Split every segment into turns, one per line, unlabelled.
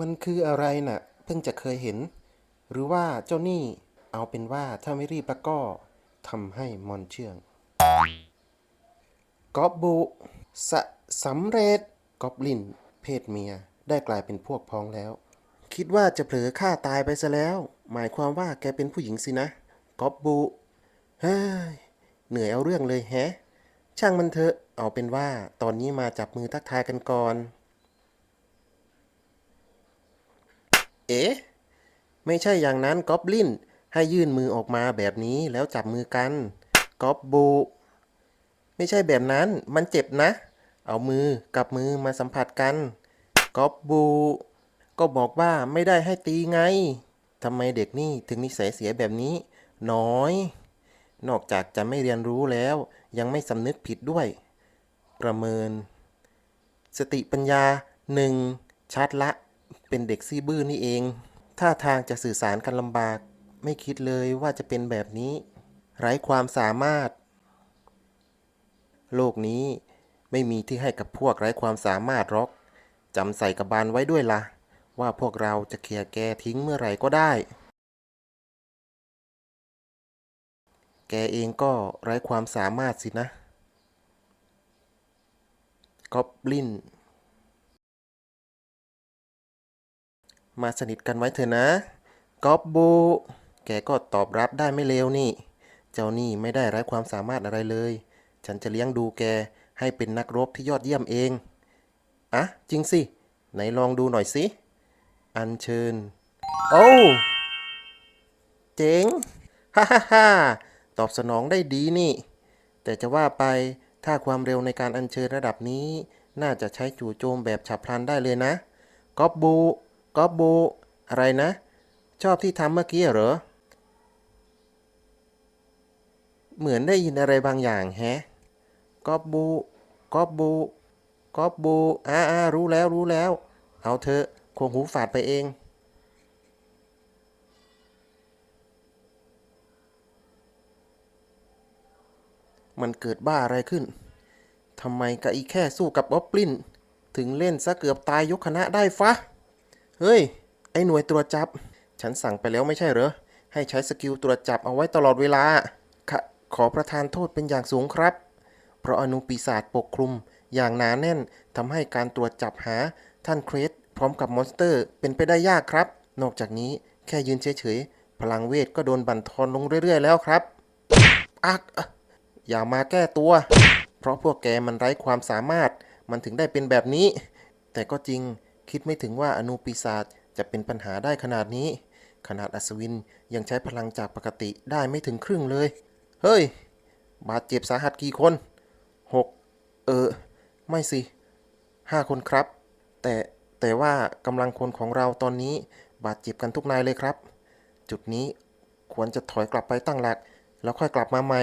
มันคืออะไรน่ะ เพิ่งจะเคยเห็น หรือว่าเจ้านี่เอาเป็นว่าถ้าไม่รีบแล้วก็ทำให้มอนเชื่องกอบบุสะสำเร็จกอบลิน เพศเมียได้กลายเป็นพวกพ้องแล้ว คิดว่าจะเผลอฆ่าตายไปซะแล้ว หมายความว่าแกเป็นผู้หญิงสินะกอบบุเฮ้ยเหนื่อยเอาเรื่องเลยแฮะ ช่างมันเถอะ เอาเป็นว่าตอนนี้มาจับมือทักทายกันก่อน เอ๊ะไม่ใช่อย่างนั้นกอบลินให้ยื่นมือออกมาแบบนี้แล้วจับมือกันกอบบู ไม่ใช่แบบนั้นมันเจ็บนะ เอามือกับมือมาสัมผัสกันกอบบู ก็บอกว่าไม่ได้ให้ตีไงทำไมเด็กนี่ถึงนิสัยเสียแบบนี้ น้อย นอกจากจะไม่เรียนรู้แล้ว ยังไม่สำนึกผิดด้วย ประเมิน สติปัญญาหนึ่งชัดละ เป็นเด็กซี่บื้อนี่เองท่าทางจะสื่อสารกันลำบาก ไม่คิดเลยว่าจะเป็นแบบนี้ ไร้ความสามารถ โลกนี้ไม่มีที่ให้กับพวกไร้ความสามารถหรอกจำใส่กระบาลไว้ด้วยละ่ะ ว่าพวกเราจะเคลียร์แกทิ้งเมื่อไหร่ก็ได้ แกเองก็ไร้ความสามารถสินะกอบลิน มาสนิทกันไว้เถอะนะกอบบูแกก็ตอบรับได้ไม่เลวนี่ เจ้านี่ไม่ได้ไร้ความสามารถอะไรเลย ฉันจะเลี้ยงดูแกให้เป็นนักรบที่ยอดเยี่ยมเองอะจริงสิ ไหนลองดูหน่อยสิ อัญเชิญ โอ้เจ๋ง ฮ่าฮ่าฮ่าตอบสนองได้ดีนี่ แต่จะว่าไปถ้าความเร็วในการอัญเชิญระดับนี้ น่าจะใช้จู่โจมแบบฉับพลันได้เลยนะก๊อบบู ก๊อบบูอะไรนะ ชอบที่ทำเมื่อกี้เหรอ เหมือนได้ยินอะไรบางอย่างแฮะก๊อบบูก๊อบบูก๊อบบูอ่าอ่ารู้แล้วรู้แล้ว เอาเถอะคงหูฝาดไปเอง มันเกิดบ้าอะไรขึ้นทำไมกะอีแค่สู้กับออปปลินถึงเล่นซะเกือบตายยกคณะได้ฟะ เฮ้ย ไอ้หน่วยตรวจจับ ฉันสั่งไปแล้วไม่ใช่เหรอ ให้ใช้สกิลตรวจจับเอาไว้ตลอดเวลาขขอประทานโทษเป็นอย่างสูงครับ เพราะอนุปีศาจปกคลุมอย่างหนาแน่นทำให้การตรวจจับหาท่านเครสพร้อมกับมอนสเตอร์เป็นไปได้ยากครับ นอกจากนี้แค่ยืนเฉยๆ พลังเวทก็โดนบั่นทอนลงเรื่อยๆแล้วครับอักอย่ามาแก้ตัว เพราะพวกแกมันไร้ความสามารถ มันถึงได้เป็นแบบนี้ แต่ก็จริง คิดไม่ถึงว่าอนุปีศาจจะเป็นปัญหาได้ขนาดนี้ ขนาดอัศวินยังใช้พลังจากปกติได้ไม่ถึงครึ่งเลย เฮ้ย บาดเจ็บสาหัสกี่คนหกเออ ไม่สิห้าคนครับ แต่แต่ว่ากำลังคนของเราตอนนี้บาดเจ็บกันทุกนายเลยครับ จุดนี้ควรจะถอยกลับไปตั้งหลัก แล้วค่อยกลับมาใหม่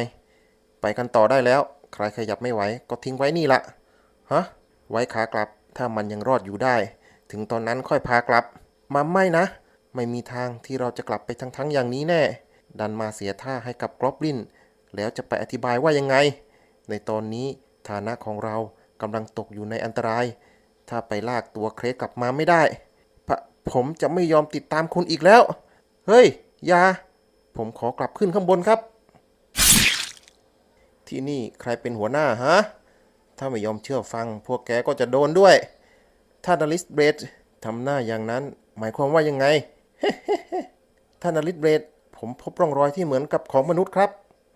ไปกันต่อได้แล้ว ใครขยับไม่ไหวก็ทิ้งไว้นี่ละฮะไว้ขากลับถ้ามันยังรอดอยู่ได้ ถึงตอนนั้นค่อยพากลับ มาไม่นะ ไม่มีทางที่เราจะกลับไปทั้งๆอย่างนี้แน่ ดันมาเสียท่าให้กับกรอบลิน แล้วจะไปอธิบายว่ายังไง ในตอนนี้ฐานะของเรากำลังตกอยู่ในอันตราย ถ้าไปลากตัวเครสกลับมาไม่ได้ผผมจะไม่ยอมติดตามคุณอีกแล้ว เฮ้ย ยา ผมขอกลับขึ้นข้างบนครับ ที่นี่ใครเป็นหัวหน้าฮะ ถ้าไม่ยอมเชื่อฟัง พวกแกก็จะโดนด้วย ถ้านาริสเบรดทำหน้าอย่างนั้น หมายความว่ายังไงถ้านาริสเบรดผมพบร่องรอยที่เหมือนกับของมนุษย์ครับ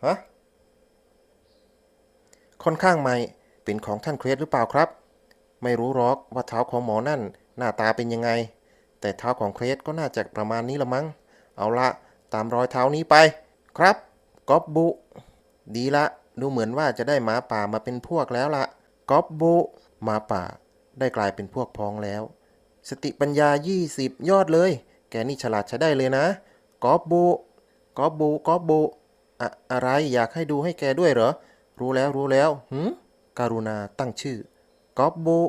ฮะ ค่อนข้างใหม่ เป็นของท่านเครสหรือเปล่าครับ ไม่รู้หรอกว่าเท้าของหมอนั่น หน้าตาเป็นยังไง แต่เท้าของเครสก็น่าจะประมาณนี้ละมั้ง เอาละตามรอยเท้านี้ไป ครับกอบบุ ดีละ ดูเหมือนว่าจะได้หมาป่ามาเป็นพวกแล้วละกอบบุหมาป่า ได้กลายเป็นพวกพ้องแล้ว สติปัญญา 20 ยอดเลย แกนี่ฉลาดใช้ได้เลยนะกอบบุก๊อบบุก๊อบบุอะอะไรอยากให้ดูให้แกด้วยเหรอ รู้แล้วรู้แล้วหืมการุณาตั้งชื่อกอบบุ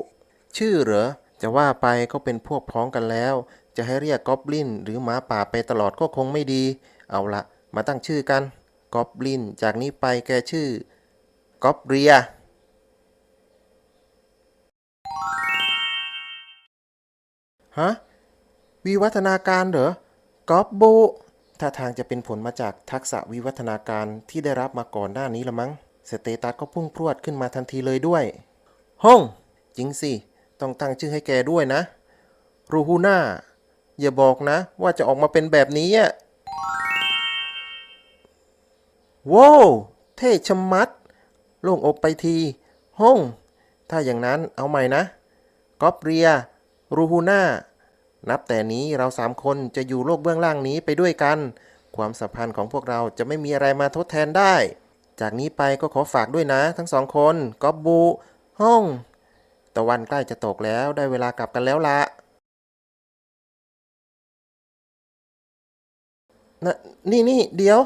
ชื่อเหรอ จะว่าไปก็เป็นพวกพ้องกันแล้ว จะให้เรียกกอบลินหรือหมาป่าไปตลอดก็คงไม่ดี เอาละมาตั้งชื่อกันกอบลินจากนี้ไปแกชื่อกอบเรีย ฮะ วิวัฒนาการเหรอก๊อบบูถ้าทางจะเป็นผลมาจากทักษะวิวัฒนาการที่ได้รับมาก่อนหน้านี้ละมั้ง สเตตัสก็พุ่งพรวดขึ้นมาทันทีเลยด้วย ห้อง จริงสิ ต้องตั้งชื่อให้แกด้วยนะ รูฮูน่า อย่าบอกนะ ว่าจะออกมาเป็นแบบนี้อะว้าวเท่ชะมัด โล่งอกไปที ห้อง ถ้าอย่างนั้นเอาใหม่นะก๊อบเรีย รูฮูน่า นับแต่นี้เราสามคนจะอยู่โลกเบื้องล่างนี้ไปด้วยกัน ความสัมพันธ์ของพวกเราจะไม่มีอะไรมาทดแทนได้ จากนี้ไปก็ขอฝากด้วยนะ ทั้งสองคนกอบบูห้อง ตะวันใกล้จะตกแล้วได้เวลากลับกันแล้วละนะนี่นี่เดี๋ยว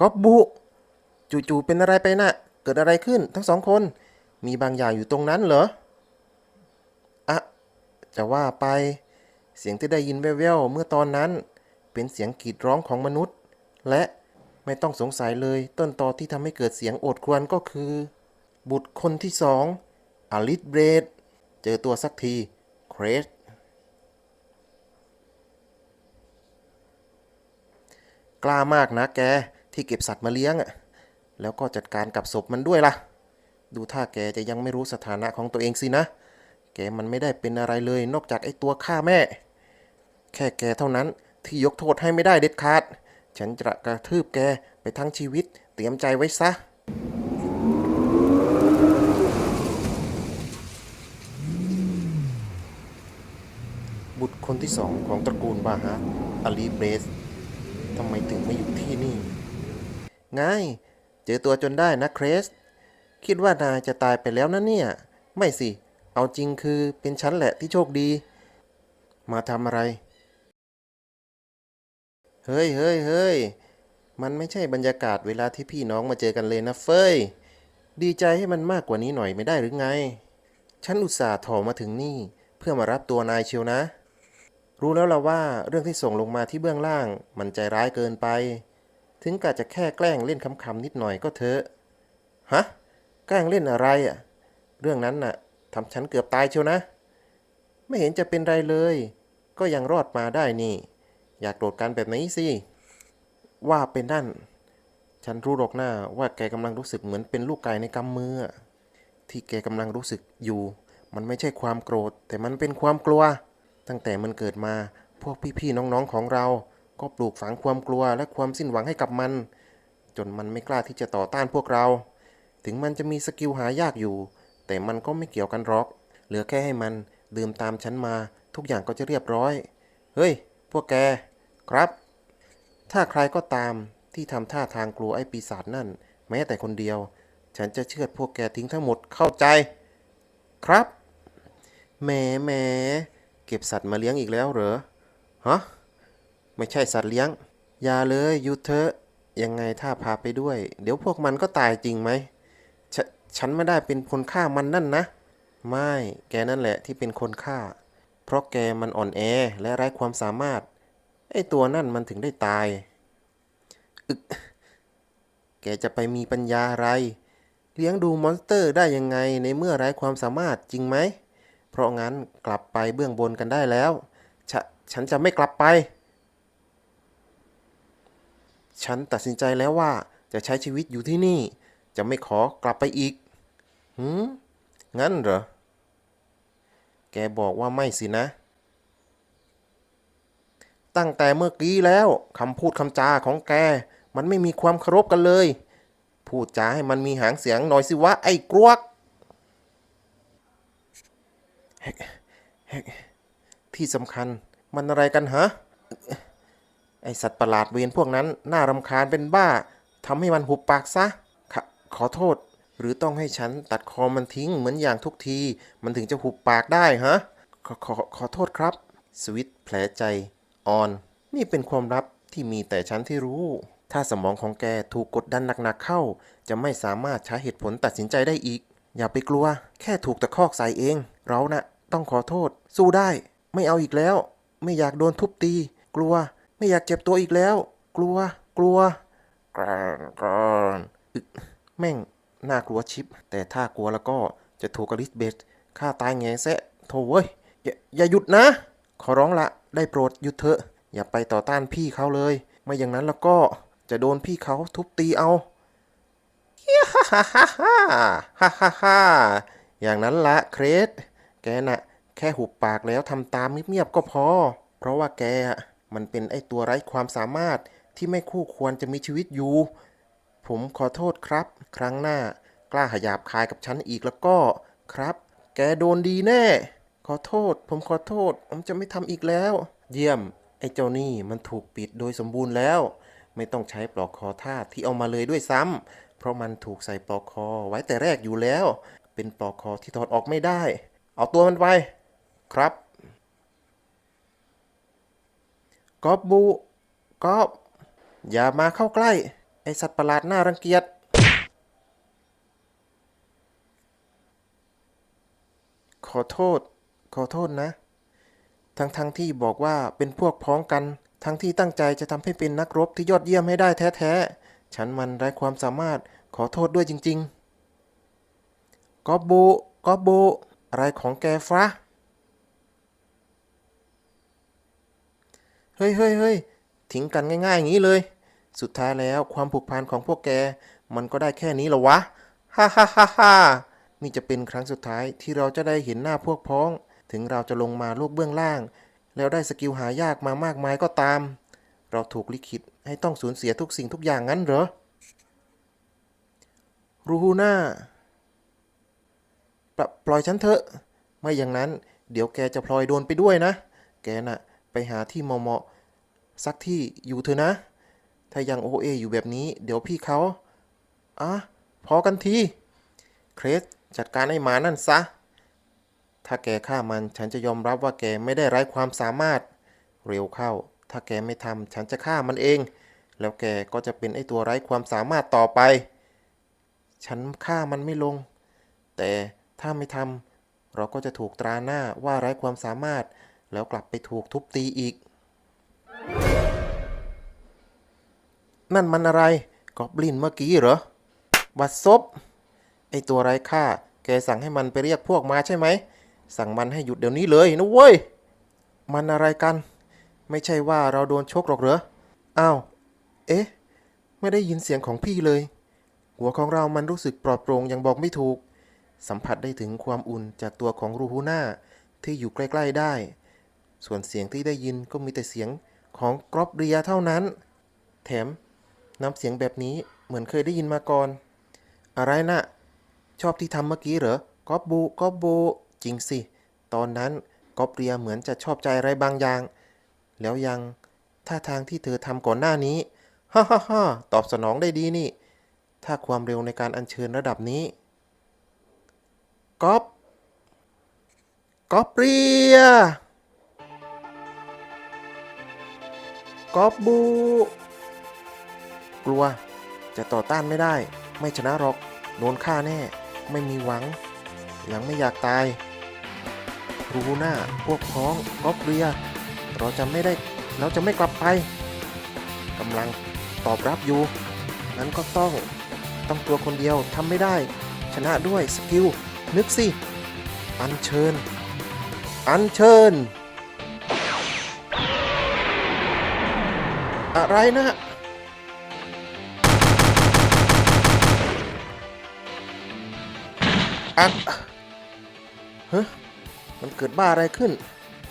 กอบบูจู่ๆเป็นอะไรไปนะ่ะ เกิดอะไรขึ้นทั้งสองคน มีบางอย่างอยู่ตรงนั้นเหรอ อะจะว่าไป เสียงที่ได้ยินแว่วๆเมื่อตอนนั้น เป็นเสียงกรีดร้องของมนุษย์ และไม่ต้องสงสัยเลยต้นตอที่ทำให้เกิดเสียงโอดครวญก็คือ บุตรคนที่สองอลิสเบรด เจอตัวสักทีเครสกล้ามากนะแก ที่เก็บสัตว์มาเลี้ยงอะแล้วก็จัดการกับศพมันด้วยล่ะ ดูท่าแกจะยังไม่รู้สถานะของตัวเองสินะ มันไม่ได้เป็นอะไรเลย นอกจากไอ้ตัวฆ่าแม่ แค่แกเท่านั้นที่ยกโทษให้ไม่ได้เด็ดขาด ฉันจะกระทืบแกไปทั้งชีวิต เตรียมใจไว้ซะบุตรคนที่สองของตระกูลบาฮาร์อลีเบรสทำไมถึงมาอยู่ที่นี่ ง่าย เจอตัวจนได้นะเครส คิดว่านายจะตายไปแล้วนะเนี่ย ไม่สิ เอาจริงคือเป็นฉันแหละที่โชคดี มาทำอะไร เฮ้ยเฮ้ยเฮ้ยมันไม่ใช่บรรยากาศเวลาที่พี่น้องมาเจอกันเลยนะเฟย ดีใจให้มันมากกว่านี้หน่อยไม่ได้หรือไง ฉันอุตส่าห์ถอมาถึงนี่ เพื่อมารับตัวนายเชียวนะ รู้แล้วละว่าเรื่องที่ส่งลงมาที่เบื้องล่าง มันใจร้ายเกินไป ถึงกะจะแค่แกล้งเล่นคำๆนิดหน่อยก็เถอะ ฮะ แกล้งเล่นอะไรอะ เรื่องนั้นน่ะ ทำฉันเกือบตายเชียวนะ ไม่เห็นจะเป็นไรเลย ก็ยังรอดมาได้นี่ อยากโกรธกันแบบนี้สิ ว่าเป็นนั่น ฉันรู้หรอกหน้าว่าแกกำลังรู้สึกเหมือนเป็นลูกไก่ในกำมือ ที่แกกำลังรู้สึกอยู่ มันไม่ใช่ความโกรธ แต่มันเป็นความกลัว ตั้งแต่มันเกิดมา พวกพี่ๆน้องๆของเรา ก็ปลูกฝังความกลัวและความสิ้นหวังให้กับมัน จนมันไม่กล้าที่จะต่อต้านพวกเรา ถึงมันจะมีสกิลหายากอยู่ แต่มันก็ไม่เกี่ยวกันหรอก เหลือแค่ให้มันดื่มตามฉันมา ทุกอย่างก็จะเรียบร้อย เฮ้ย พวกแก ครับ ถ้าใครก็ตามที่ทำท่าทางกลัวไอ้ปีศาจนั่น แม้แต่คนเดียว ฉันจะเชือดพวกแกทิ้งทั้งหมดเข้าใจ ครับ แหมแหมเก็บสัตว์มาเลี้ยงอีกแล้วเหรอ ฮะ ไม่ใช่สัตว์เลี้ยง อย่าเลยหยุดเถอะยังไงถ้าพาไปด้วย เดี๋ยวพวกมันก็ตายจริงไหม ฉันไม่ได้เป็นคนฆ่ามันนั่นนะ ไม่แกนั่นแหละที่เป็นคนฆ่า เพราะแกมันอ่อนแอและไร้ความสามารถ ไอ้ตัวนั่นมันถึงได้ตาย อึก แกจะไปมีปัญญาอะไร เลี้ยงดูมอนสเตอร์ได้ยังไงในเมื่อไร้ความสามารถจริงไหม เพราะงั้นกลับไปเบื้องบนกันได้แล้วฉฉันจะไม่กลับไป ฉันตัดสินใจแล้วว่าจะใช้ชีวิตอยู่ที่นี่ จะไม่ขอกลับไปอีก หืมงั้นเหรอ แกบอกว่าไม่สินะ ตั้งแต่เมื่อกี้แล้วคำพูดคำจาของแก มันไม่มีความเคารพกันเลย พูดจาให้มันมีหางเสียงหน่อยสิวะไอ้กรวกที่สำคัญมันอะไรกันฮะ ไอสัตว์ประหลาดเวรพวกนั้น น่ารำคาญเป็นบ้าทำให้มันหุบปากซะขขอโทษ หรือต้องให้ฉันตัดคอมันทิ้งเหมือนอย่างทุกที มันถึงจะหุบปากได้ฮะ ขอขอขอโทษครับ สวิตแผลใจ ออน นี่เป็นความลับที่มีแต่ฉันที่รู้ ถ้าสมองของแกถูกกดดันหนักๆเข้า จะไม่สามารถใช้เหตุผลตัดสินใจได้อีก อย่าไปกลัว แค่ถูกตะคอกใส่เอง เรานะ่ะต้องขอโทษ สู้ได้ ไม่เอาอีกแล้ว ไม่อยากโดนทุบตี กลัว ไม่อยากเจ็บตัวอีกแล้ว กลัว กลัวกรานกรานอึแม่ง น่ากลัวชิป แต่ถ้ากลัวแล้วก็จะถูกอลิสเบธฆ่าตายแงแซะโถเว้ยอย่าอย่าหยุดนะ ขอร้องละ ได้โปรดหยุดเถอะ อย่าไปต่อต้านพี่เขาเลย ไม่อย่างนั้นแล้วก็จะโดนพี่เขาทุบตีเอาฮ่าฮ่าฮ่าฮ่าฮ่าฮ่าอย่างนั้นละเครสแกน่ะ แค่หุบปากแล้วทำตามเงียบๆก็พอ เพราะว่าแกมันเป็นไอตัวไร้ความสามารถที่ไม่คู่ควรจะมีชีวิตอยู่ ผมขอโทษครับ ครั้งหน้ากล้าหยาบคายกับฉันอีกแล้วก็ครับ แกโดนดีแน่ ขอโทษ ผมขอโทษ ผมจะไม่ทำอีกแล้ว เยี่ยม ไอ้เจ้านี่มันถูกปิดโดยสมบูรณ์แล้ว ไม่ต้องใช้ปลอกคอท่าที่เอามาเลยด้วยซ้ำเพราะมันถูกใส่ปลอกคอไว้แต่แรกอยู่แล้ว เป็นปลอกคอที่ถอดออกไม่ได้ เอาตัวมันไป ครับกอบบูกอบอย่ามาเข้าใกล้ ไอสัตว์ประหลาดน่ารังเกียจขอโทษ ขอโทษนะ ทั้งทั้งที่บอกว่าเป็นพวกพ้องกัน ทั้งที่ตั้งใจจะทำให้เป็นนักรบที่ยอดเยี่ยมให้ได้แท้ๆ ฉันมันไร้ความสามารถ ขอโทษด้วยจริงๆกอบบูกอบบูอะไรของแกฟะเฮ้ยเฮ้ยเฮ้ยทิ้งกันง่ายๆ อย่างนี้เลย สุดท้ายแล้วความผูกพันของพวกแก มันก็ได้แค่นี้เหรอวะ ฮ่าฮ่าฮ่าฮ่านี่จะเป็นครั้งสุดท้ายที่เราจะได้เห็นหน้าพวกพ้อง ถึงเราจะลงมาโลกเบื้องล่าง แล้วได้สกิลหายากมามากมายก็ตาม เราถูกลิขิตให้ต้องสูญเสียทุกสิ่งทุกอย่างงั้นเหรอ รูฮูน่าปปล่อยฉันเถอะ ไม่อย่างนั้น เดี๋ยวแกจะพลอยโดนไปด้วยนะ แกน่ะไปหาที่เหมาะๆสักที่อยู่เถอะนะ ถ้ายังโอเออยู่แบบนี้ เดี๋ยวพี่เขาอะพอกันที เครสจัดการไอ้หมานั่นซะ ถ้าแกฆ่ามันฉันจะยอมรับว่าแกไม่ได้ไร้ความสามารถ เร็วเข้า ถ้าแกไม่ทำฉันจะฆ่ามันเอง แล้วแกก็จะเป็นไอ้ตัวไร้ความสามารถต่อไป ฉันฆ่ามันไม่ลง แต่ถ้าไม่ทำเราก็จะถูกตราหน้าว่าไร้ความสามารถ แล้วกลับไปถูกทุบตีอีก นั่นมันอะไรกอบลินเมื่อกี้เหรอบัดซบไอตัวไร้ค่า แกสั่งให้มันไปเรียกพวกมาใช่ไหม สั่งมันให้หยุดเดี๋ยวนี้เลยนะเว้ย มันอะไรกัน ไม่ใช่ว่าเราโดนชกหรอกเหรอ อ้าว เอ๊ะ ไม่ได้ยินเสียงของพี่เลย หัวของเรามันรู้สึกปลอดโปร่งย่างบอกไม่ถูก สัมผัสได้ถึงความอุ่นจากตัวของรูฮูน่าที่อยู่ใกล้ ๆได้ ส่วนเสียงที่ได้ยินก็มีแต่เสียงของกรอบเรียเท่านั้น แถม น้ำเสียงแบบนี้เหมือนเคยได้ยินมาก่อน อะไรนะชอบที่ทำเมื่อกี้เหรอกอบบูกอบบูจริงสิ ตอนนั้นกอบเรียเหมือนจะชอบใจอะไรบางอย่าง แล้วยังท่าทางที่เธอทำก่อนหน้านี้ ฮ่าฮ่าฮ่าตอบสนองได้ดีนี่ ถ้าความเร็วในการอัญเชิญระดับนี้กอบกอบเรียกอบบู กลัว จะต่อต้านไม่ได้ ไม่ชนะหรอก โดนฆ่าแน่ ไม่มีหวัง ยังไม่อยากตาย รูหน้า พวกพ้องกอบเรียเราจะไม่ได้ เราจะไม่กลับไปกำลังตอบรับอยู่ นั้นก็ต้อง ต้องตัวคนเดียวทำไม่ได้ ชนะด้วยสกิล นึกสิ อัญเชิญ อัญเชิญ อะไรนะ อักเฮ้ยมันเกิดบ้าอะไรขึ้น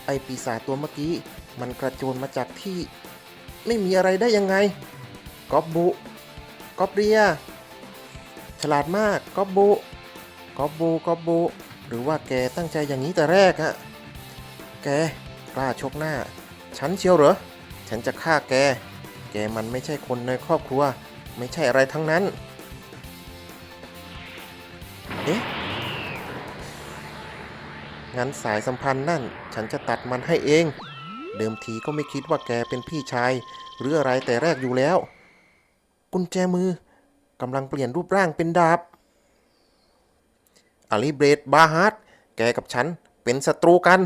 ไอปีศาจตัวเมื่อกี้ มันกระโจนมาจากที่ ไม่มีอะไรได้ยังไงกอบบุกอบเรีย ฉลาดมากกอบบุกอบบุกอบบุหรือว่าแกตั้งใจอย่างนี้แต่แรกอะแกกล้าชกหน้า ฉันเชียวเหรอ ฉันจะฆ่าแก แกมันไม่ใช่คนในครอบครัว ไม่ใช่อะไรทั้งนั้น เอ๊ะ งั้นสายสัมพันธ์นั่น ฉันจะตัดมันให้เอง เดิมทีก็ไม่คิดว่าแกเป็นพี่ชาย หรืออะไรแต่แรกอยู่แล้ว กุญแจมือกำลังเปลี่ยนรูปร่างเป็นดาบอลิเบรดบาฮาร์ดแกกับฉันเป็นศัตรูกัน